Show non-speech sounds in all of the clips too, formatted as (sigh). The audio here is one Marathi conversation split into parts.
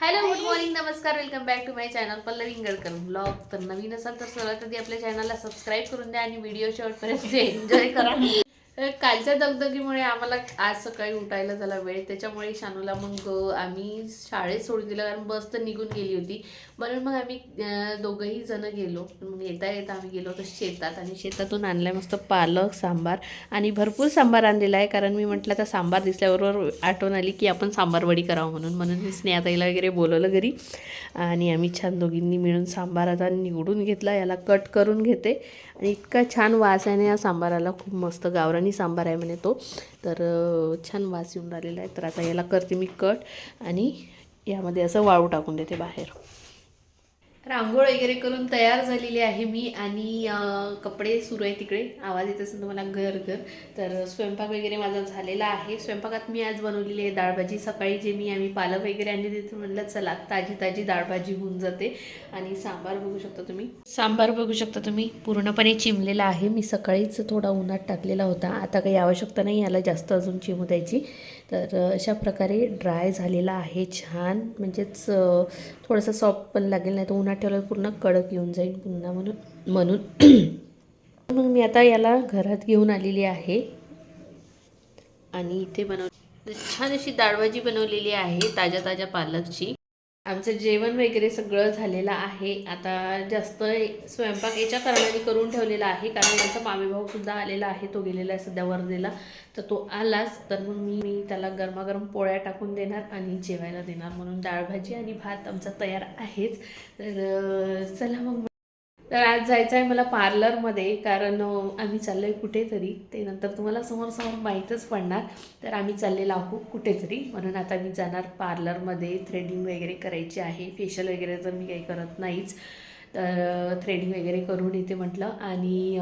हॅलो गुड मॉर्निंग नमस्कार welcome back to my channel Pallavi Ingalkar. Blog तर नवीन असाल तर सर्वात आधी आपल्या चॅनलला सबस्क्राईब करून द्या आणि व्हिडिओ शेवटपर्यंत एन्जॉय करा. तर कालच्या दगदगीमुळे आम्हाला आज सकाळी उठायला झाला वेळ. त्याच्यामुळे शानूला मग आम्ही शाळेत सोडून दिलं. कारण बस तर निघून गेली होती. म्हणून मग आम्ही दोघंही जण गेलो. मग येता येता आम्ही गेलो होतो शेतात. आणि शेतातून आणलाय मस्त पालक सांबार. आणि भरपूर सांबार आणलेला आहे. कारण मी म्हटलं आता सांबार दिसल्याबरोबर आठवण आली की आपण सांबार वडी करावं म्हणून. म्हणून मी स्नेहाताईला वगैरे बोलवलं घरी. आणि आम्ही छान दोघींनी मिळून सांबार आता निवडून घेतला. याला कट करून घेते. आणि इतका छान वास आहे ना या सांबाराला. खूप मस्त गावरानी सांबार आहे म्हणे तो. तर छान वास येऊन राहिलेला आहे. तर आता याला करते मी कट आणि यामध्ये असं वाळू टाकून देते बाहेर. रांगोळ वगैरे करून तयार झालेली आहे मी आणि कपडे सुरू आहे तिकडे. आवाज येत असेल तुम्हाला घर घर. तर स्वयंपाक वगैरे माझा झालेला आहे. स्वयंपाकात मी आज बनवलेली आहे डाळभाजी सकाळी जे मी आम्ही पालक वगैरे आणली तिथे म्हटलं चला ताजी ताजी डाळभाजी होऊन जाते. आणि सांबार बघू शकता तुम्ही. सांबार बघू शकता तुम्ही. पूर्णपणे चिमलेला आहे. मी सकाळीच थोडा उन्हात टाकलेला होता. आता काही आवश्यकता नाही याला जास्त अजून चिमू द्यायची. तर अशा प्रकारे ड्राय झालेला आहे छान. म्हणजेच थोडासा थोडंसं सॉफ्ट पण लागेल नाही तर उन्हात ठेवल्यावर पूर्ण कडक येऊन जाईल पुन्हा म्हणून म्हणून. (clears throat) मग मी आता याला घरात घेऊन आलेली आहे. आणि इथे बनव छान अशी डाळभाजी बनवलेली आहे ताज्या ताज्या पालकची. आमचं जेवण वगैरे सगळं झालेलं आहे. आता जास्त स्वयंपाक याच्या कारणाने करून ठेवलेला आहे. कारण माझा मामी सुद्धा आलेला आहे. तो गेलेला आहे सध्या वर्धेला. तर तो आलाच. तर मग मी मी त्याला गरमागरम पोळ्या टाकून देणार आणि जेवायला देणार. म्हणून डाळ भाजी आणि भात आमचा तयार आहेच. तर चला मग तर आज जायचं आहे मला पार्लरमध्ये कारण आम्ही चाललो आहे कुठेतरी. ते नंतर तुम्हाला समोर समोर माहीतच पडणार. तर आम्ही चाललेलो आहोत कुठेतरी. म्हणून आता मी जाणार पार्लरमध्ये. थ्रेडिंग वगैरे करायची आहे. फेशियल वगैरे तर मी काही करत नाहीच. तर थ्रेडिंग वगैरे करून येते म्हटलं. आणि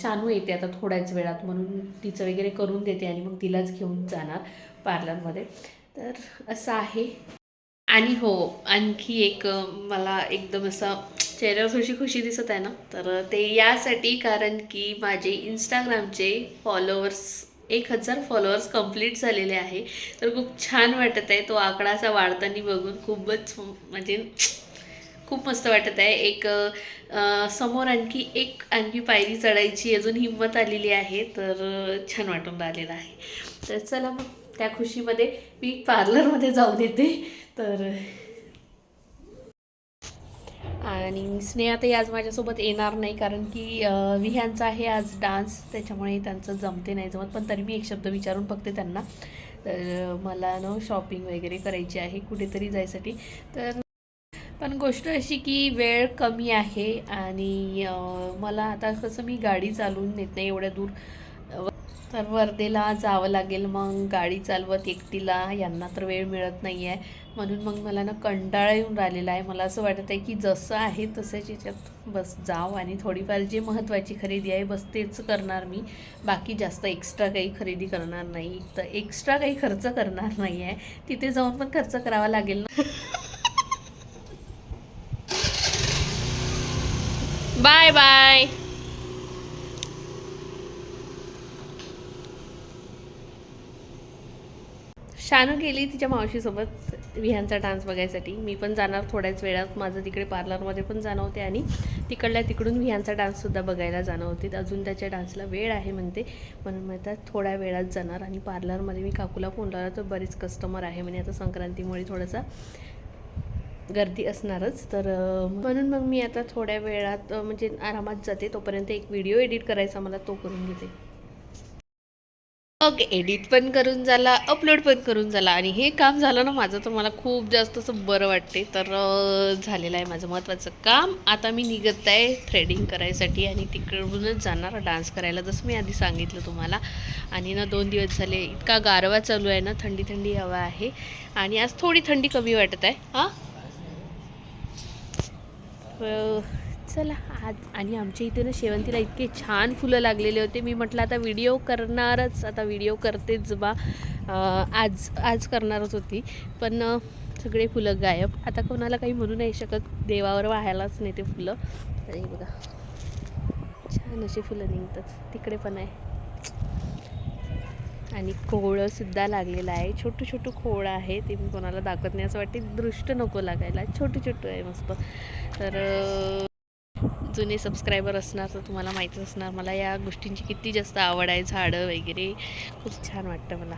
शानू येते आता थोड्याच वेळात. म्हणून तिचं वगैरे करून देते आणि मग तिलाच घेऊन जाणार पार्लरमध्ये. तर असं आहे. आणि हो आणखी एक मला एकदम असं चेहऱ्यावर थोडीशी खुशी दिसत आहे ना? तर ते यासाठी कारण की माझे इंस्टाग्रामचे फॉलोअर्स एक हजार फॉलोअर्स कंप्लीट झालेले आहे. तर खूप छान वाटत आहे. तो आकडा असा वाढताना बघून खूपच म्हणजे खूप मस्त वाटत आहे. एक समोर आणखी एक आणखी पायरी चढायची अजून हिंमत आलेली आहे. तर छान वाटून राहिलेलं आहे. तर चला मग त्या खुशीमध्ये मी पार्लरमध्ये जाऊन येते. तर आणि स्नेहातही आज माझ्यासोबत येणार नाही कारण की विह्यांचा आहे आज डान्स त्याच्यामुळे त्यांचं जमते नाही जमत पण तरी मी एक शब्द विचारून बघते त्यांना. तर मला ना शॉपिंग वगैरे करायची आहे कुठेतरी जायसाठी. तर पण गोष्ट अशी की वेळ कमी आहे आणि मला आता कसं मी गाडी चालवून नेत नाही एवढ्या दूर. तर वर्धेला जावं लागेल मग गाडी चालवत एकटीला यांना तर वेळ मिळत नाही आहे म्हणून मग मला ना कंटाळा येऊन राहिलेला आहे. मला असं वाटत आहे की जसं आहे तसंच याच्यात बस जाव आणि थोडीफार जे महत्त्वाची खरेदी आहे बस तेच करणार मी. बाकी जास्त एक्स्ट्रा काही खरेदी करणार नाही. तर एक्स्ट्रा काही खर्च करणार नाही आहे. तिथे जाऊन पण खर्च करावा लागेल ना. Bye bye. शानू गेली तिच्या मावशीसोबत. विहांचा डान्स बघायसाठी. मी पण जाणार थोड्याच वेळात. माझं तिकडे पार्लरमध्ये पण जाणं होते आणि तिकडल्या तिकडून विहांचा डान्ससुद्धा बघायला जाणं होते अजून त्याच्या डान्सला वेळ आहे म्हणते. म्हणून म्हणतात थोड्या वेळात जाणार आणि पार्लरमध्ये मी काकूला फोन लावला तर बरेच कस्टमर आहे म्हणे. आता संक्रांतीमुळे थोडासा गर्दी असणारच. तर म्हणून मग मी आता थोड्या वेळात म्हणजे आरामात जाते. तोपर्यंत एक व्हिडिओ एडिट करायचा मला तो करून घेते. ओके एडिट पण करून झाला अपलोड पण करून झाला आणि हे काम झालं ना माझं तर मला खूप जास्त असं बरं वाटते तर झालेलं आहे माझं महत्त्वाचं काम. आता मी निघत आहे थ्रेडिंग करायसाठी आणि तिकडूनच जाणार डान्स करायला जसं मी आधी सांगितलं तुम्हाला. आणि ना दोन दिवस झाले इतका गारवा चालू आहे ना थंडी थंडी हवा आहे. आणि आज थोडी थंडी कमी वाटत आहे हां? चला आज आणि आमच्या इथे ना शेवंतीला इतके छान फुलं लागलेले होते. मी म्हटलं आता व्हिडिओ करणारच आता व्हिडिओ करतेच बा. आज आज करणारच होती. पण सगळे फुलं गायब. आता कोणाला काही म्हणू नाही शकत. देवावर वाहायलाच नाही ते फुलं. आणि बघा छान अशी फुलं निघतात. तिकडे पण आहे. आणि कोवळंसुद्धा लागलेलं आहे. छोटं छोटं खोळं आहे. ते मी कोणाला दाखवत नाही. असं वाटते दृष्ट नको लागायला. छोटं छोटं आहे मस्त. तर जुने सबस्क्रायबर असणार तर तुम्हाला माहीतच असणार मला या गोष्टींची किती जास्त आवड आहे झाडं वगैरे. खूप छान वाटतं मला.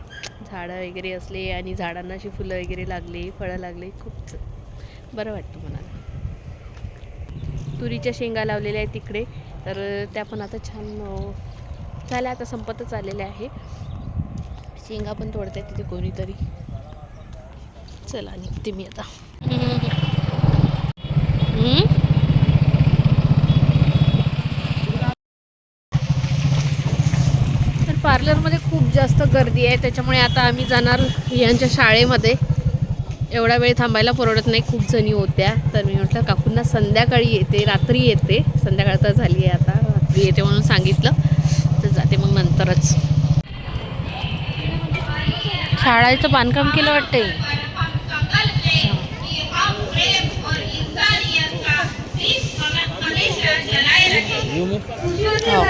झाडं वगैरे असले आणि झाडांना अशी फुलं वगैरे लागली फळं लागली खूप च- बरं वाटतं मला. तुरीच्या शेंगा लावलेल्या आहेत तिकडे तर त्या पण आता छान झाल्या आता संपतच आलेल्या आहे. शेंगा पण तोडताय तिथे कोणीतरी. चला निघते मी आता हम्म? तर पार्लरमध्ये खूप जास्त गर्दी आहे त्याच्यामुळे आता आम्ही जाणार यांच्या शाळेमध्ये. एवढा वेळ थांबायला परवडत नाही खूप जणी होत्या. तर मी म्हटलं काकूंना संध्याकाळी येते रात्री येते. संध्याकाळ तर झाली आहे आता रात्री येते म्हणून सांगितलं. तर जाते मग नंतरच. शाळेचं बांधकाम केलं वाटतंय? हो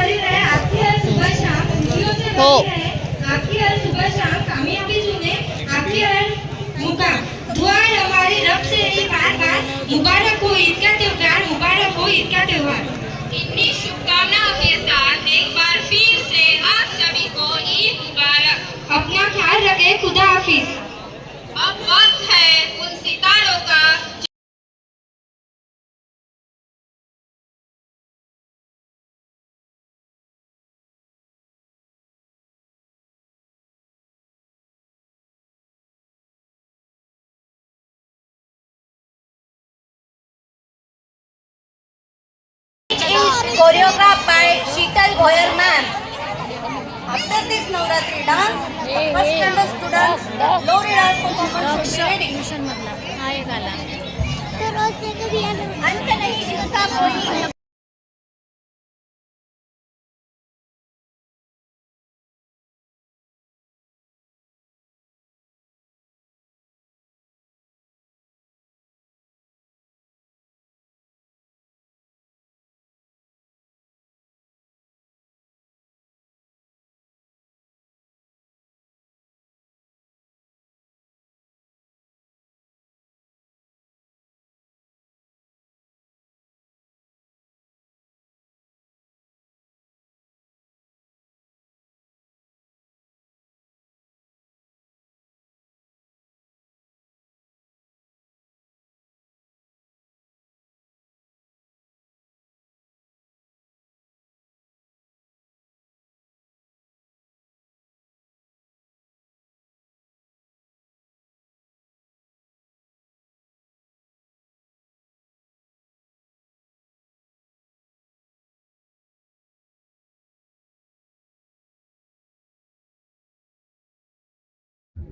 आपकी हर सुबह शाम कामयाबी सुने आपकी हर मुकाम। दुआ है हमारे रब से यही बार बार। मुबारक हो ईद का त्योहार मुबारक हो ईद का त्योहार। इतनी शुभकामनाओं के साथ एक बार फिर से आप सभी को ईद मुबारक। अपना ख्याल रखें खुदा हाफिज। अब वक्त है उन सितारों का। Choreographed by Sheetal Goyal ma'am. After this Navratri dance, the first standard students Lori dance performance will be ready. अंकनाई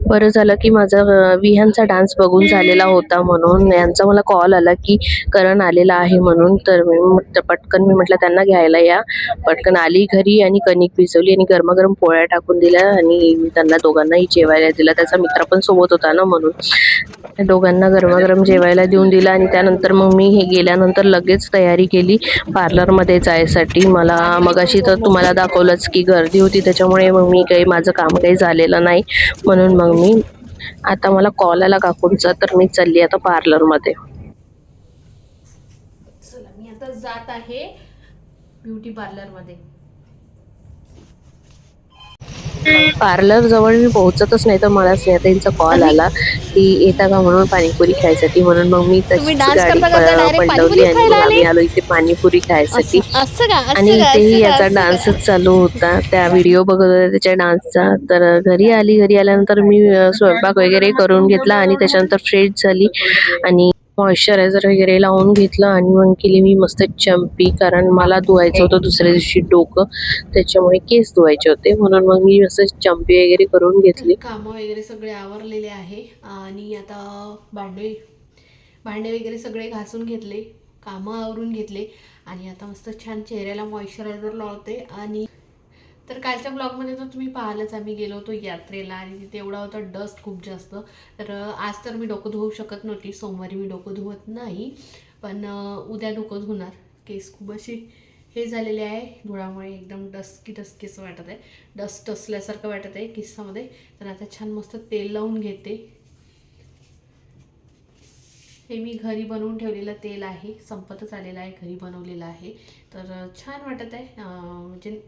बरं झालं की माझा विहांचा विहानचा डान्स बघून झालेला होता म्हणून. यांचा मला कॉल आला की करण आलेला आहे म्हणून. तर मी पटकन मी म्हटलं त्यांना घ्यायला या. पटकन आली घरी आणि कणिक भिजवली आणि गरमागरम पोळ्या टाकून दिल्या आणि त्यांना दोघांनाही जेवायला दिला. त्याचा मित्र पण सोबत होता ना म्हणून. दोघांना गरमागरम जेवायला देऊन दिला आणि त्यानंतर मग मी हे गेल्यानंतर लगेच तयारी केली पार्लरमध्ये जायसाठी. मला मगाशी तर तुम्हाला दाखवलंच की गर्दी होती त्याच्यामुळे मग मी काही माझं काम काही झालेलं नाही म्हणून मग मी आता मला कॉल आला काकूंचा तर मी चालली आता पार्लरमध्ये चला मी आता जात आहे ब्युटी पार्लरमध्ये पार्लर जवळ मी पोहोचतच नाही तर मला स्नेहताईंचा कॉल आला की येता का म्हणून पाणीपुरी खायसाठी? म्हणून मग मी dance गाडी पलटवली आणि मग आम्ही आले? इथे पाणीपुरी खायसाठी. आणि का, इथेही याचा? डान्सच चालू होता. त्या व्हिडिओ बघत होत्या त्याच्या डान्सचा तर घरी आली घरी आल्यानंतर मी स्वयंपाक वगैरे करून घेतला आणि त्याच्यानंतर फ्रेश झाली. आणि मॉइश्चरायझर वगैरे लावून घेतलं आणि मग केली मी मस्त चंपी कारण मला धुवायचं होतं दुसऱ्या दिवशी डोकं त्याच्यामुळे केस धुवायचे होते. म्हणून मग मी असं चंपी वगैरे करून घेतली. कामं वगैरे सगळे आवरलेले आहे. आणि आता भांडे भांडे वगैरे सगळे घासून घेतले कामं आवरून घेतले. आणि आता मस्त छान चेहऱ्याला मॉइश्चरायझर लावते आणि तर कालच्या ब्लॉगमध्ये तर तुम्ही पाहालच आम्ही गेलो होतो यात्रेला आणि तिथे एवढा होता डस्ट खूप जास्त. तर आज तर मी डोकं धुवू शकत नव्हती सोमवारी मी डोकं धुवत नाही पण उद्या डोकं धुणार. केस खूप असे हे झालेले आहे धुळामुळे एकदम डस्की डस्की असं वाटत आहे. डस्ट असल्यासारखं वाटत आहे किस्सामध्ये तर आता छान मस्त तेल लावून घेते. हे मी घरी बनवून ठेवलेलं तेल आहे संपतच आलेलं आहे घरी बनवलेलं आहे. तर छान वाटत आहे म्हणजे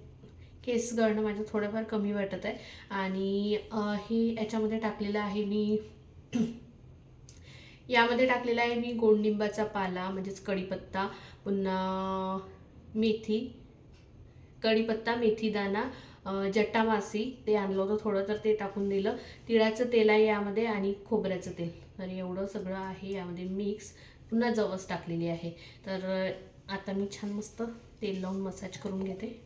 केस गळणं माझं थोडंफार कमी वाटत आहे. आणि हे याच्यामध्ये टाकलेलं आहे मी (clears throat) यामध्ये टाकलेला आहे मी गोडनिंबाचा पाला म्हणजेच कढीपत्ता पुन्हा मेथी कढीपत्ता मेथीदाणा जट्टा जट्टामासी ते आणलं होतं थोडं तर ते टाकून दिलं. तिळाचं तेल आहे यामध्ये आणि खोबऱ्याचं तेल. तर एवढं सगळं आहे यामध्ये मिक्स. पुन्हा जवस टाकलेली आहे. तर आता मी छान मस्त तेल लावून मसाज करून घेते.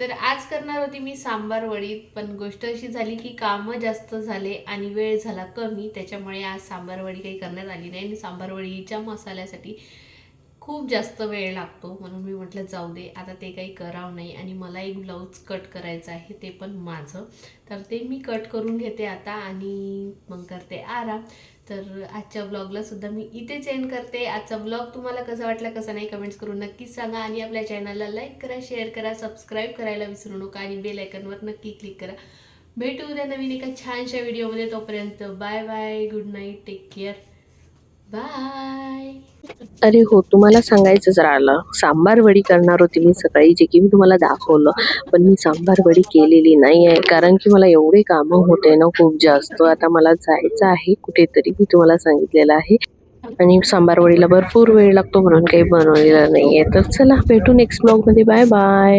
तर आज करणार होती मी सांबार वडीत पण गोष्ट अशी झाली की कामं जास्त झाले आणि वेळ झाला कमी त्याच्यामुळे आज सांबार वडी काही करण्यात आली नाही आणि सांबार वडीच्या मसाल्यासाठी खूप जास्त वेळ लागतो. म्हणून मी म्हटलं जाऊ दे आता ते काही करावं नाही आणि मला एक ब्लाऊज कट करायचं आहे ते पण माझं. तर ते मी कट करून घेते आता आणि मग करते आराम. तर आजच्या ब्लॉगला सुद्धा मी इथेच एंड करते. आजचा ब्लॉग तुम्हाला कसा वाटला कसा नाही कमेंट्स करून नक्कीच सांगा. आणि आपल्या चॅनलला लाईक करा शेअर करा सबस्क्राईब करायला विसरू नका. आणि बेल आयकनवर नक्की क्लिक करा. भेटू उद्या नवीन एका छानशा व्हिडिओमध्ये तोपर्यंत bye bye good night take care bye अरे हो तुम्हाला सांगायचंच आलं सांबार वडी करणार होती मी सकाळी जे की मी तुम्हाला दाखवलं पण मी सांबार वडी केलेली नाही आहे कारण की मला एवढे कामं होते ना खूप जास्त आता मला जायचं आहे कुठेतरी मी तुम्हाला सांगितलेलं आहे. आणि सांबार वडीला भरपूर वेळ लागतो म्हणून काही बनवलेला नाही आहे तर चला भेटू नेक्स्ट ब्लॉगमध्ये बाय बाय